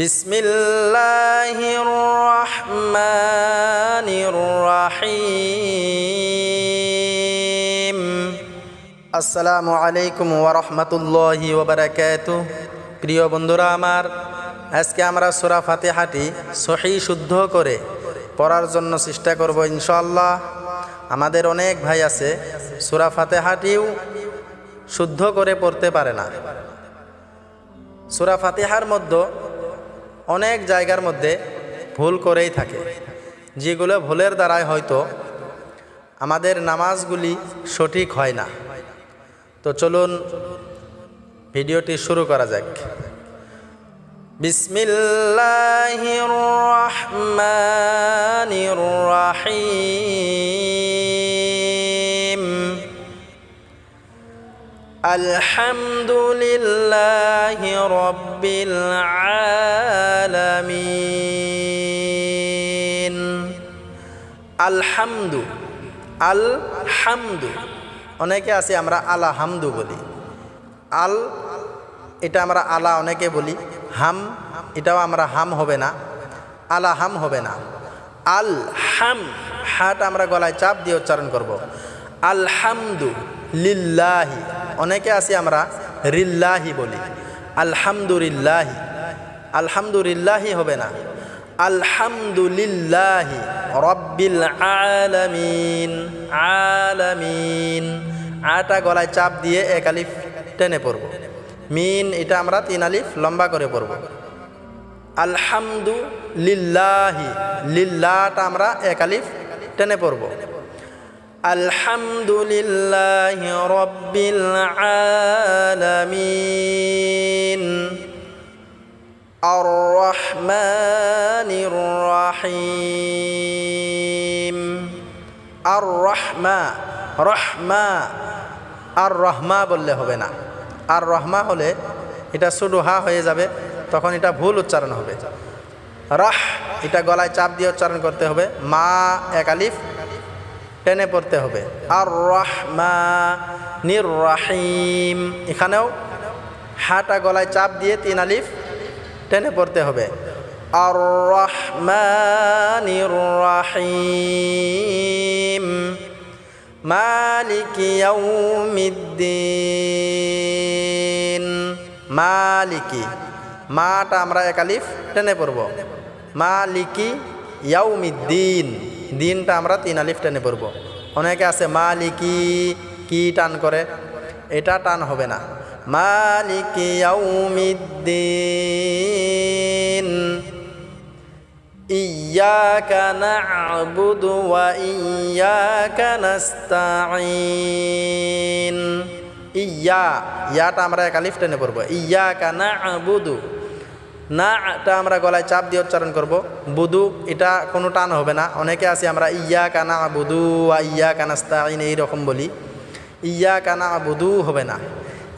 বিসমিল্লাহির রহমানির আসসালামু আলাইকুম ওয়া রাহমাতুল্লাহি ওয়া বারাকাতু প্রিয় বন্ধুরা আমার, আজকে আমরা সূরা ফাতিহাটি সহি শুদ্ধ করে পড়ার জন্য চেষ্টা করব ইনশাল্লাহ আমাদের অনেক ভাই আছে, সূরা ফাতিহাটিও শুদ্ধ করে পড়তে পারে না। সুরা ফাতিহার মধ্যে অনেক জায়গার মধ্যে ভুল করেই থাকে, যেগুলো ভুলের দ্বারাই হয়তো আমাদের নামাজগুলি সঠিক হয় না। তো চলুন ভিডিওটি শুরু করা যাক। বিসমিল্লাহির রহমানির রহিম। আলহামদুলিল্লাহি রব্বিল আলামিন। আলহামদু আল হামদু অনেকে আছে আমরা আলা হামদু বলি। আল, এটা আমরা আলা অনেকে বলি। হাম, এটাও আমরা হাম হবে না। আলা হাম হবে না। আল, হাম, হাট আমরা গলায় চাপ দিয়ে উচ্চারণ করব। আলহামদু। লিল্লাহি। অনেকে আছি আমরা রিল্লাহি বলি। আলহামদুলিল্লাহি। আলহামদুলিল্লাহি হবে না। আলহামদুলিল্লাহি রব্বিল আলামিন। আলামিন। আটা গলায় চাপ দিয়ে এক আলিফ টেনে পড়ব। মিন, এটা আমরা তিন আলিফ লম্বা করে পড়ব। আলহামদু লিল্লাহি লিল্লাহটা আমরা এক আলিফ টেনে পড়ব। আলহামদুলিল্লাহ রবিল আলমিন। আর আর রহমা রহমা। আর রহমা বললে হবে না। আর রহমা হলে এটা শুধু হা হয়ে যাবে, তখন এটা ভুল উচ্চারণ হবে। রহ, এটা গলায় চাপ দিয়ে উচ্চারণ করতে হবে। মা এক আলিফ টেনে পড়তে হবে। আর রহমা নির রাহিম এখানেও হাটা গলায় চাপ দিয়ে তিন আলিফ টেনে পড়তে হবে। আর রহমানির রাহিম মালিক ইয়াউমিদ্দিন। মালিকি। মাটা আমরা একালিফ টেনে পড়ব। মালিকি ইয়াউমিদ্দিন। দিনটা আমরা তিন আলিফ টেনে পড়ব। অনেকে আছে, মালিকি কি টান করে? এটা টান হবে না। মালিকি ইয়াউমিদ্দিন ইয়া না'বুদু ওয়া ইয়া নাস্তাঈন। ইয়া ইয়াটা আমরা এক আলিফ টেনে পড়ব। ইয়া না'বুদু না, এটা আমরা গলায় চাপ দিয়ে উচ্চারণ করব। বুদু, এটা কোনো টান হবে না। অনেকে আছে, আমরা ইয়া কানা বুধু আ ইয়া কানাস্তাইন এইরকম বলি। ইয়া কানা বুধু হবে না।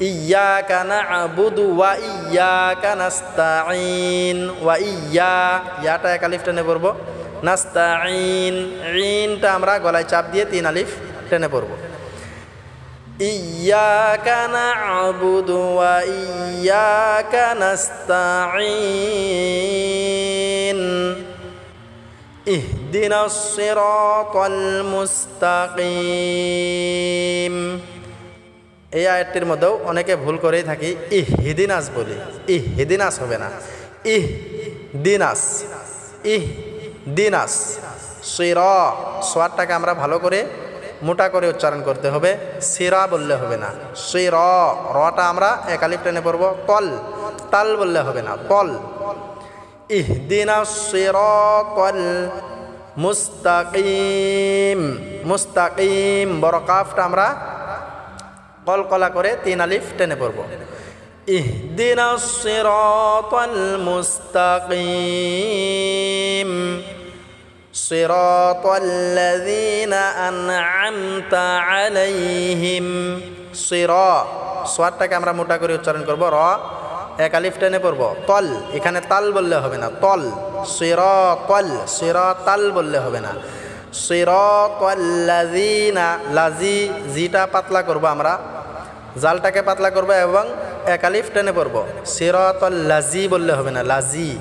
ইয়া কানা বুদু ওয়া ইয়া কানাস্তাইন ওয়া ইয়া ইয়াটা এক আলিফ টেনে পড়ব। নাস্তাইন ইনটা আমরা গলায় চাপ দিয়ে তিন আলিফ টেনে পড়ব। إياك نعبد وإياك نستعين اهدنا الصراط المستقيم এই আয়াতটির মধ্যেও অনেকে ভুল করেই থাকি ইহ হিদিনাস বলি ইহ হিদিনাস হবে না ইহ দিনাস ইহ দিনাস সির সোয়ারটাকে আমরা ভালো করে মোটা করে উচ্চারণ করতে হবে। সিরা বললে হবে না। সির, রটা আমরা একালিপ টেনে পড়ব। কল, তাল বললে হবে না। কল। ইহ দিনাস সির তল মুস্তাকিম। মুস্তাকিম বড় কাফটা আমরা কলকলা করে তিন আলিফ টেনে পড়ব। ইহদিনা সিরাতাল মুস্তাকিম। সিরাতাল লাযিনা আন'আমতা আলাইহিম। সিরা সোয়ারটাকে আমরা মোটা করে উচ্চারণ করব, র, এক আলিফ টেনে পড়ব। তল, এখানে তাল বললে হবে না, তল। সিরাতাল সিরাতাল বললে হবে না। সিরাতাল্লাযিনা, লাজি, জিটা পাতলা করব আমরা। জালটাকে পাতলা করব এবং একালিফ টেনে পড়ব। সিরত লাজি বললে হবে না, লাজি।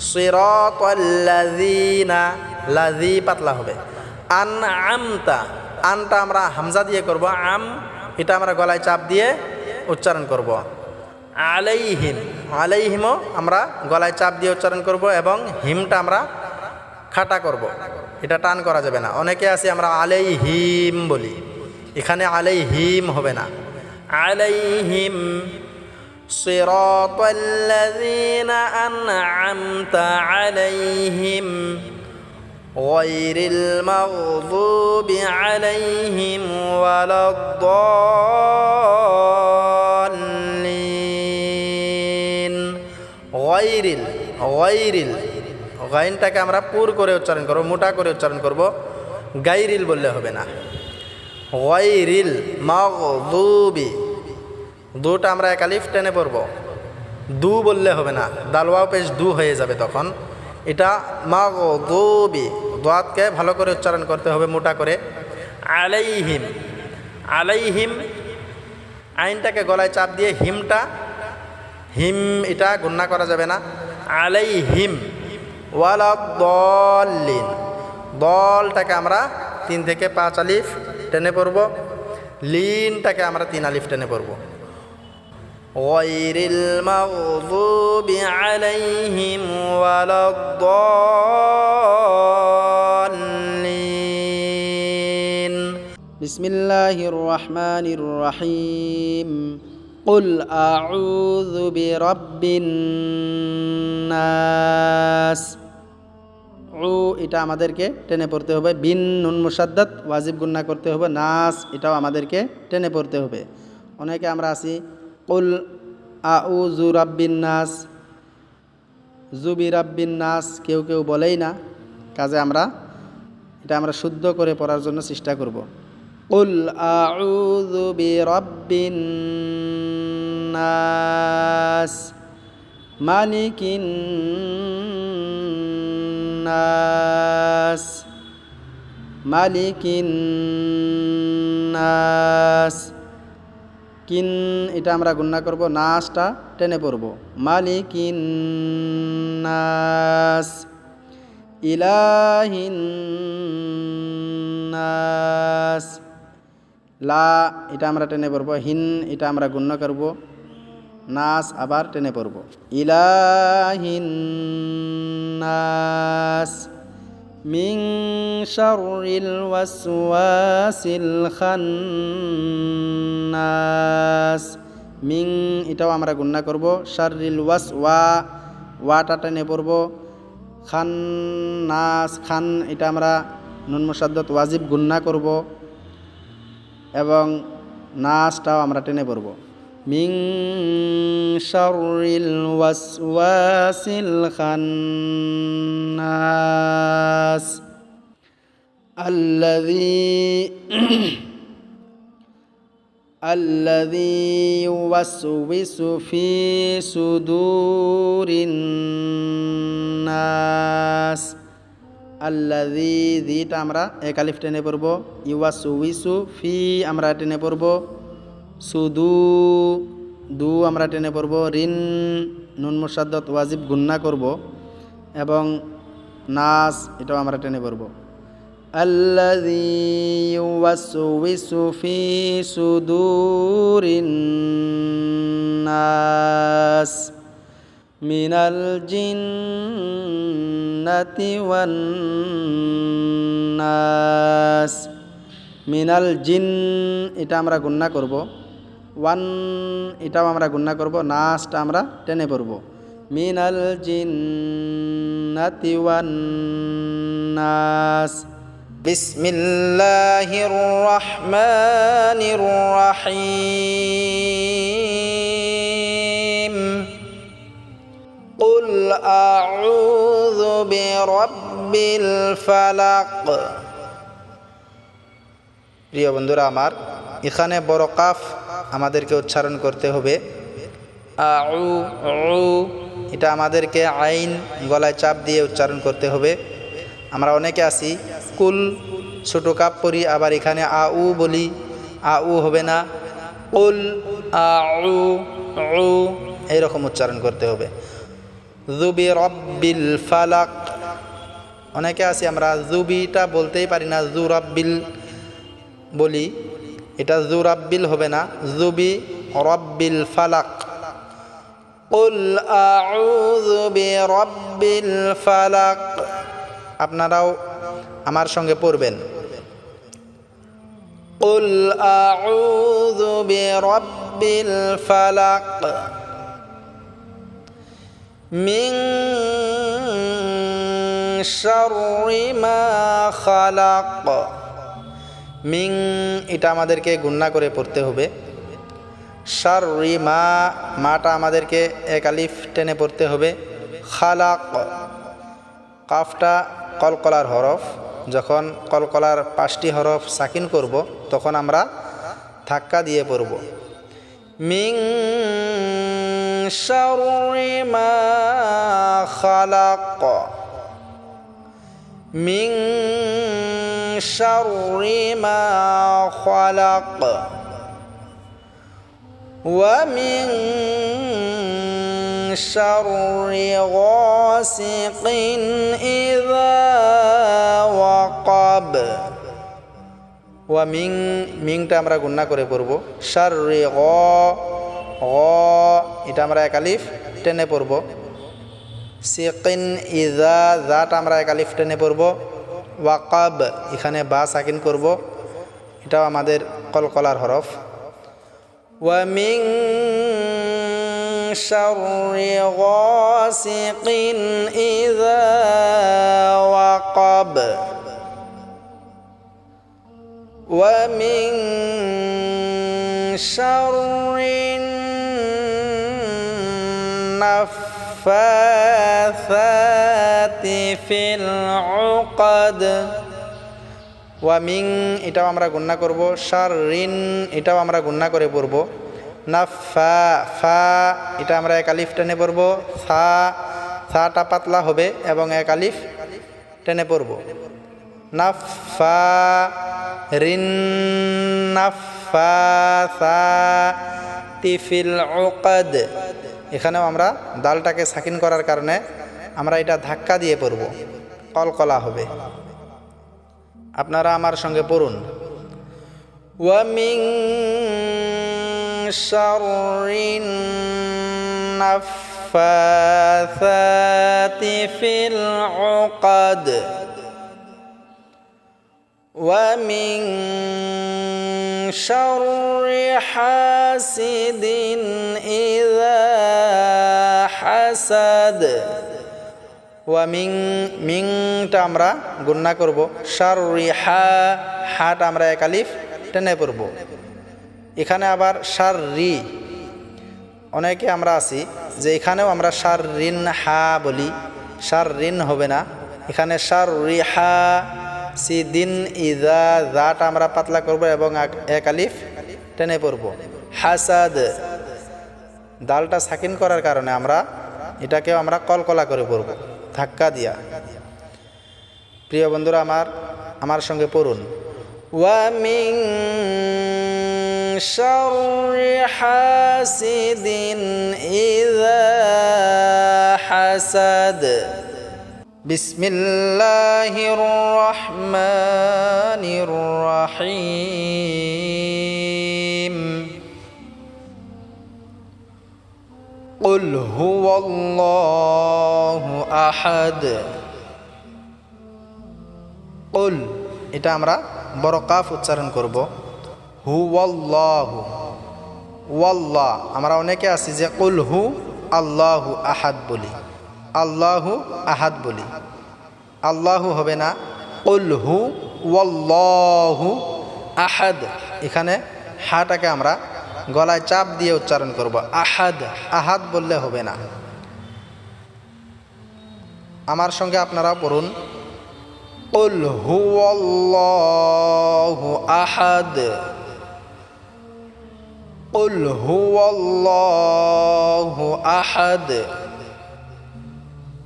সিরত লাজিনা লাজি পাতলা হবে। আন আমতা আনটা আমরা হামজা দিয়ে করব। আম, এটা আমরা গলায় চাপ দিয়ে উচ্চারণ করব। আলাইহিম, আলাইহিমও আমরা গলায় চাপ দিয়ে উচ্চারণ করব এবং হিমটা আমরা খাটা করব। এটা টান করা যাবে না। অনেকে আছে আমরা আলাইহিম বলি। এখানে আলাইহিম হবে না। আলাইহিম صراط الذين أنعمت عليهم غير المغضوب عليهم ولا الضالين غير ال غير ال গাইনটাকে আমরা পুর করে উচ্চারণ করব মোটা করে উচ্চারণ করব গাইরিল বললে হবে না গাইরিল মাগদুবি দুটা আমরা একালিফ টেনে পড়ব। দু বললে হবে না, দালওয়াও পেশ দু হয়ে যাবে তখন। এটা মা মাগদুবি, দোয়াতকে ভালো করে উচ্চারণ করতে হবে মোটা করে। আলাইহিম আলাইহিম, আইনটাকে গলায় চাপ দিয়ে হিমটা, হিম এটা গুন্না করা যাবে না। আলাইহিম ওয়ালা দলিন দলটাকে আমরা তিন থেকে পাঁচ আলিফ টেনে পড়ব। লিনটাকে আমরা তিন আলিফ টেনে পড়ব। غير المغضوب عليهم ولا الضالين بسم الله الرحمن الرحيم قل أعوذ برب الناس উ এটা আমাদেরকে টেনে পড়তে হবে বিন নুন মুসাদ্দাত ওয়াজিব গুন্না করতে হবে নাস এটাও আমাদেরকে টেনে পড়তে হবে অনেকে আমরা আছি কুল আউ জু রাব্বিন নাস জুবি রাব্বিন নাস কেউ কেউ বলেই না, কাজে আমরা এটা আমরা শুদ্ধ করে পড়ার জন্য চেষ্টা করব। কুল আউযু বিরাব্বিন নাস মালিকিন নাস মালিকিন নাস কিন এটা আমরা গুণনা করব, নাসটা টেনে পড়ব। মালিকিন নাস, ইলাহিন নাস। লা, এটা আমরা টেনে পড়ব, হিন, এটা আমরা গুণ্য করব। নাস আবার টেনে পড়ব। ইলাহিন নাস, মিং শারিল ওয়াসওয়াসিল খান্নাস। মিং এটাও আমরা গুণনা করব শারিল ওয়াস ওয়া ওয়াটা টেনে পড়ব খান নাস খান এটা আমরা নুন মুসাদ্দত ওয়াজিব গুন্না করব এবং নাসটাও আমরা টেনে পড়ব মিং শারিল ওয়াসওয়াসিল খান্নাস الذي الذي يوسوس في صدور الناس আল্লাদি দিটা আমরা একালিফ টেনে পড়ব ইউয়াসু উইসু ফি আমরা টেনে পড়ব সুদু দু আমরা টেনে পড়ব রিন নুন মুসাদ্দত ওয়াজিব গুন্না করব এবং নাস এটাও আমরা টেনে পড়ব الذي يوسوس في صدور الناس من الجنة والناس মিনাল জিন এটা আমরা গুন্না করব ওয়ান এটাও আমরা গুন্না করব নাসটা আমরা টেনে পড়ব মিনাল জিন্নাতি ওয়ান নাস بسم الله الرحمن الرحيم قل أعوذ برب الفلق প্রিয় বন্ধুরা আমার এখানে বড় কাফ আমাদেরকে উচ্চারণ করতে হবে আউ উ এটা আমাদেরকে আইন গলায় চাপ দিয়ে উচ্চারণ করতে হবে আমরা অনেকে আছি কুল ছোটো কাপ পড়ি আবার এখানে আ উ বলি আ উ হবে না কুল আ উ উ উ এইরকম উচ্চারণ করতে হবে জুবি রব্বিল ফালাক অনেকে আছি আমরা জুবিটা বলতেই পারি না জু রব্বিল বলি এটা জু রাব্বিল হবে না জুবি রব্বিল ফালাক قل أعوذ برب الفلق আপনারাও আমার সঙ্গে পড়বেন قل أعوذ برب الفلق من شر ما خلق মিং এটা আমাদেরকে গুন্না করে পড়তে হবে শারি মা মাটা আমাদেরকে এক আলিফ টেনে পড়তে হবে খালাক কাফটা কলকলার হরফ যখন কলকলার পাঁচটি হরফ সাকিন করব তখন আমরা ধাক্কা দিয়ে পড়ব মিং শারি মা খালাক মিং শারি মা খালাক ومن شر غاسق إذا وقب ومن মিংটা আমরা গুণনা করে পড়ব শাররি গ গ এটা আমরা একালিফ টেনে পড়ব সিকিন ইজা জাট আমরা একালিফ টেনে পড়ব ওয়াকাব এখানে বা সাকিন করব এটাও আমাদের কলকলার হরফ ومن شر غاسق إذا وقب ومن شر النفاثات في العقد ওয়ামিং এটাও আমরা গুন্না করব সার রিন এটাও আমরা গুন্না করে পড়ব না ফা ফা এটা আমরা এক আলিফ টেনে পড়ব ফা ফাটা পাতলা হবে এবং এক আলিফ টেনে পড়ব না ফা রিন নাফা সা তিফিল ওকাদ এখানেও আমরা দালটাকে সাকিন করার কারণে আমরা এটা ধাক্কা দিয়ে পড়ব। কলকলা হবে। আপনারা আমার সঙ্গে পড়ুন। ওয়ামিং শারিন নাফাসাতি ومن شر حاسد إذا حسد ওয়ামিং মিংটা আমরা গুন্না করব শারি হা হাটা আমরা একালিফ টেনে পড়ব এখানে আবার সার রি অনেকে আমরা আছি যে এখানেও আমরা সার রিন হা বলি সার রিন হবে না এখানে সার রি হা সি দিন ইজা জাটা আমরা পাতলা করব এবং এক আলিফ টেনে পড়ব। হাসাদ। দালটা সাকিন করার কারণে আমরা এটাকেও আমরা কলকলা করে পড়ব। ধাক্কা দিয়া। প্রিয় বন্ধুরা, আমার আমার সঙ্গে পড়ুন। ওয়ামিং শাররি হাসিদিন ইযা বিসমিল্লাহির রহমানির রহিম قل هو الله আহাদ قل এটা আমরা বড় কাফ উচ্চারণ করব হু ওয়াল্লাহু ওয়াল্লাহ আমরা অনেকে আছি যে কুল হু আল্লাহু আহাদ বলি আল্লাহ আহাদ বলি। আল্লাহ হবে না উল্হু ওল্লাহু আহাদ। এখানে হাটাকে আমরা গলায় চাপ দিয়ে উচ্চারণ করব, আহাদ। আহাদ বললে হবে না। আমার সঙ্গে আপনারা পড়ুন উল হুয়াল্লাহু আহাদ। উল হুয়াল্লাহু আহাদ।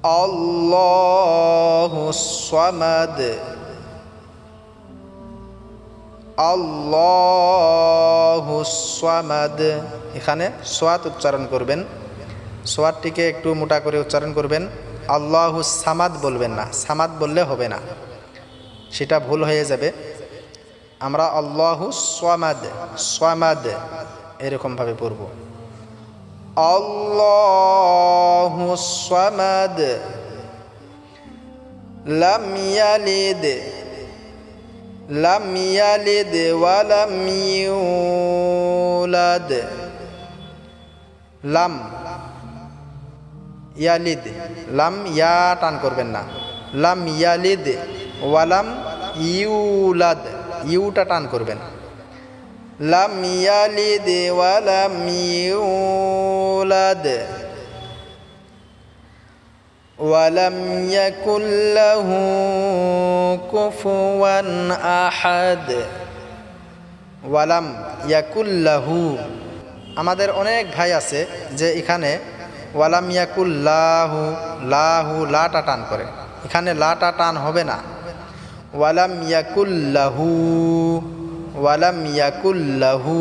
الله أحد الله الصمد الله الصمد এখানে সোয়াত উচ্চারণ করবেন সোয়াতটিকে একটু মোটা করে উচ্চারণ করবেন আল্লাহু সামাদ বলবেন না সামাদ বললে হবে না সেটা ভুল হয়ে যাবে আমরা আল্লাহু সোয়ামাদ সোয়ামাদ এরকমভাবে পড়ব আল্লাহু সোয়ামাদ লাম ইয়ালিদ লাম ইয়ালিদ ওয়ালাম ইউলাদ লাম ইয়ালিদ লাম ইয়া টান করবেন না লাম ইয়ালিদ ওয়ালাম ইউলাদ ইউটা টান করবেন লাম ইয়ালিদ ওয়ালাম ইউলাদ ولم يكن له كفوا أحد ওয়ালাম ইয়াকুল্লাহু আমাদের অনেক ভাই আছে যে এখানে ওয়ালাম ইয়াকুল্লাহু লাহু লাটা টান করে এখানে লাটা টান হবে না ওয়ালাম ইয়াকুল্লাহু ওয়ালাম ইয়াকুল্লাহু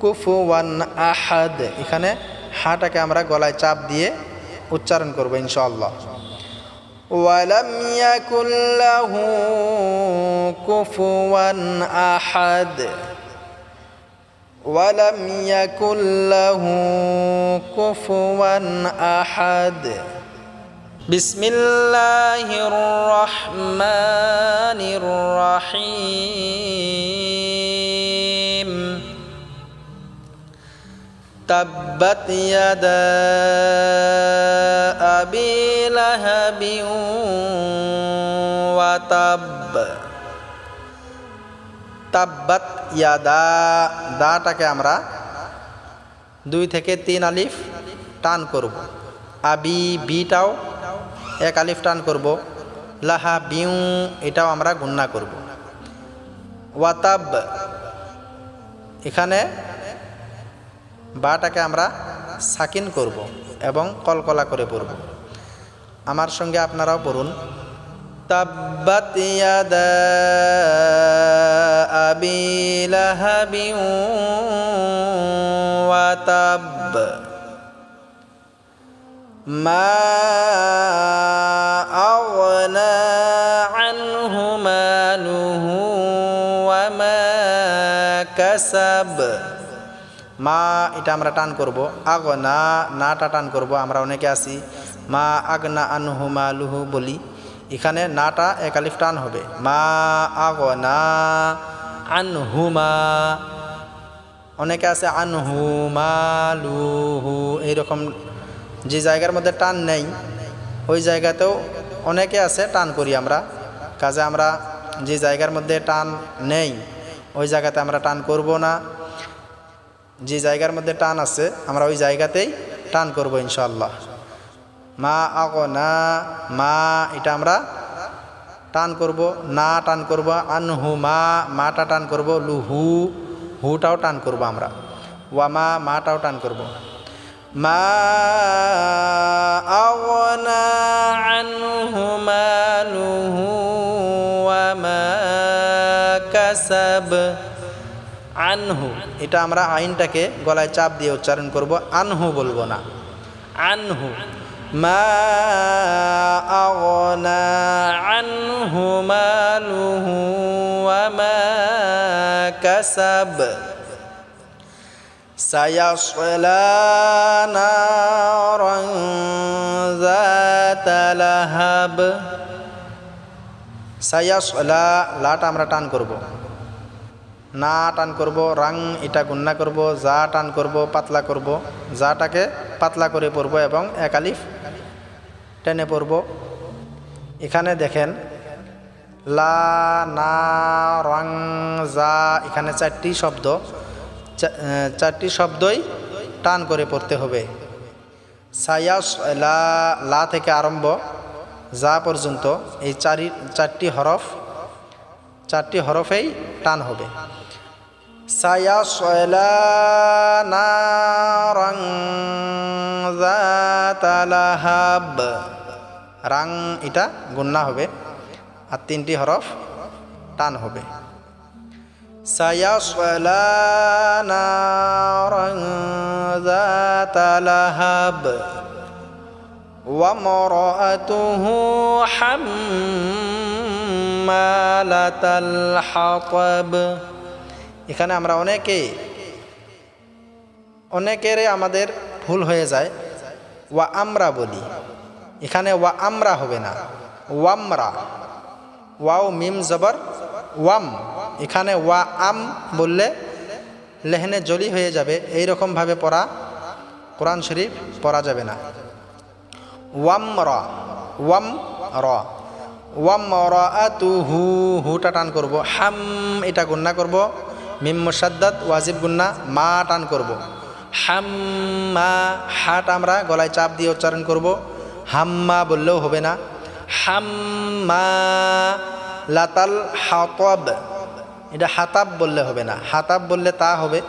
কুফুয়ান আহাদ। এখানে হাটাকে আমরা গলায় চাপ দিয়ে উচ্চারণ করব ইনশাআল্লাহ। ওয়ালাম ইয়াকুল লাহু কুফুয়ান আহাদ। ওয়ালাম ইয়াকুল লাহু কুফুয়ান আহাদ। বিসমিল্লাহির রহমানির রহিম। تبت يدا أبي لهب وتب তাব্বাত ইয়াদা দাটাকে আমরা দুই থেকে তিন আলিফ টান করব আবি বিটাও এক আলিফ টান করব লাহা বিউ এটাও আমরা গুন্না করব ওয়াতাব এখানে বাটাকে আমরা সাকিন করব এবং কলকলা করে পড়ব আমার সঙ্গে আপনারাও পড়ুন। লাহাবি ওয়া তাব। মা আগনা আনহু মালুহু ওয়া মা, এটা আমরা টান করব। আগ না নাটা টান করব, আমরা অনেকে আছি। মা, আগনা আনহু মা লুহু বলি। এখানে নাটা একালিফ টান হবে। মা আগ না আনহু মা অনেকে আছে আনহু মা লুহু, এইরকম যে জায়গার মধ্যে টান নেই, ওই জায়গাতেও অনেকে আছে টান করি আমরা। কাজে আমরা যে জায়গার মধ্যে টান নেই, ওই জায়গাতে আমরা টান করব না। যে জায়গার মধ্যে টান আছে, আমরা ওই জায়গাতেই টান করব ইনশাল্লাহ মা আগ না মা, এটা আমরা টান করব, না টান করব, আনহু, মা, মাটা টান করব, লুহু, হুটাও টান করব আমরা। ওয়া মা, মাটাও টান করব। মা আগনা, আনহু মালুহু ওয়া মা কাসাব। আনহু এটা আমরা আইনটাকে গলায় চাপ দিয়ে উচ্চারণ করব আনহু বলবো না আনহু মা আগনা আনহু মালুহু ওয়া মা কাসাব سيصلى نارا ذات لهب সায়াসলা লাটা আমরা টান করব না টান করব, রাং এটা গুন্না করব, যা টান করব, পাতলা করব। যাটাকে পাতলা করে পড়ব এবং একালিফ টেনে পড়ব এখানে দেখেন, লা, না, রং, যা এখানে চারটি শব্দ। চারটি শব্দই টান করে পড়তে হবে। সায়াস, লা লা থেকে আরম্ভ যা পর্যন্ত এই চারি, চারটি হরফ, চারটি হরফেই টান হবে। সায়াসলা নারাং যাতা লাহাব রাং এটা গুন্না হবে আর তিনটি হরফ টান হবে سيصلى نارا ذات لهب وامرأته حمالة الحطب এখানে আমরা অনেকে অনেকেরই আমাদের ভুল হয়ে যায়। ওয়া আমরা বলি। এখানে ওয়া আমরা হবে না। ওয়ামরা। ওয়াও, মিম, জবর, ওয়াম। এখানে ওয়া আম বললে লেহনে জলি হয়ে যাবে। এই রকমভাবে পড়া কোরআন শরীফ পড়া যাবে না। ওয়াম র ওয়াম র ওয়াম র তু হু হুটা টান করব। হাম, এটা গুন্না করব। মিম মুসাদ্দাত ওয়াজিব গুন্না মা টান করব হাম্মা হাট আমরা গলায় চাপ দিয়ে উচ্চারণ করব হাম্মা বললেও হবে না হাম্মা লাতাল হাতব এটা হাতাব বললে হবে না হাতাব বললে তা হবে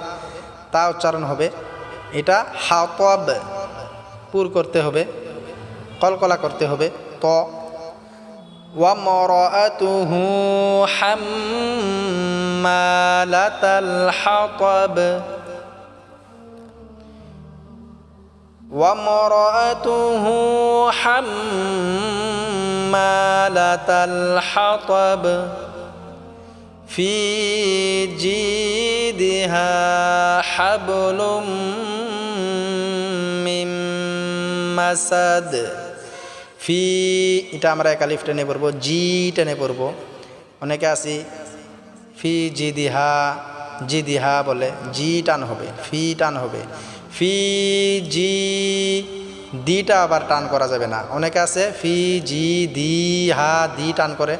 তা উচ্চারণ হবে এটা হাতব পুর করতে হবে কলকলা করতে হবে ত وامرأته حمالة الحطب وامرأته حمالة الحطب في جيدها حبل من مسد ফি এটা আমরা একালিফ টেনে পড়বো জি টেনে পড়বো অনেকে আছি ফি জি দিহা জি দিহা বলে জি টান হবে, ফি টান হবে। ফি জি, দিটা আবার টান করা যাবে না। অনেকে আছে ফি জি, দি, হা, দি টান করে,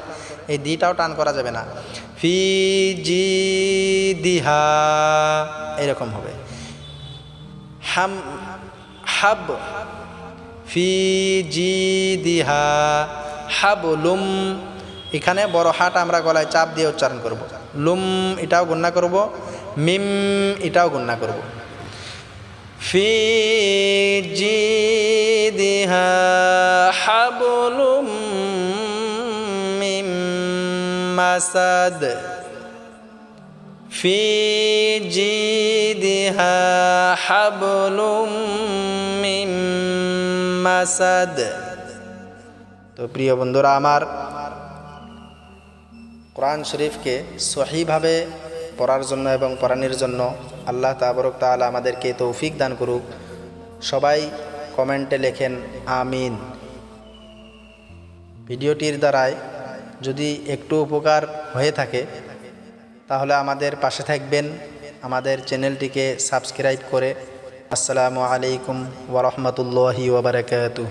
এই দিটাও টান করা যাবে না। ফি জি দিহা এরকম হবে। হাম, হাব, ফি জি দিহা হাবলুম, এখানে বড় হাট আমরা গলায় চাপ দিয়ে উচ্চারণ করব। লুম এটাও গণ্যা করব, মিম এটাও গণ্যা করব। ফি জি হাবলুম মিম মাসাদ। ফি জি হাবলুম মিম মাসাদ। তো প্রিয় বন্ধুরা আমার কোরআন শরীফকে সহিভাবে পড়ার জন্য এবং পড়ানোর জন্য আল্লাহ তাবরক তাআলা আমাদেরকে তৌফিক দান করুক। সবাই কমেন্টে লেখেন, আমিন। ভিডিওটির দ্বারায় যদি একটু উপকার হয়ে থাকে, তাহলে আমাদের পাশে থাকবেন, আমাদের চ্যানেলটিকে সাবস্ক্রাইব করে। আসসালামু আলাইকুম ওরহমতুল্লাহি ওবরাকাতু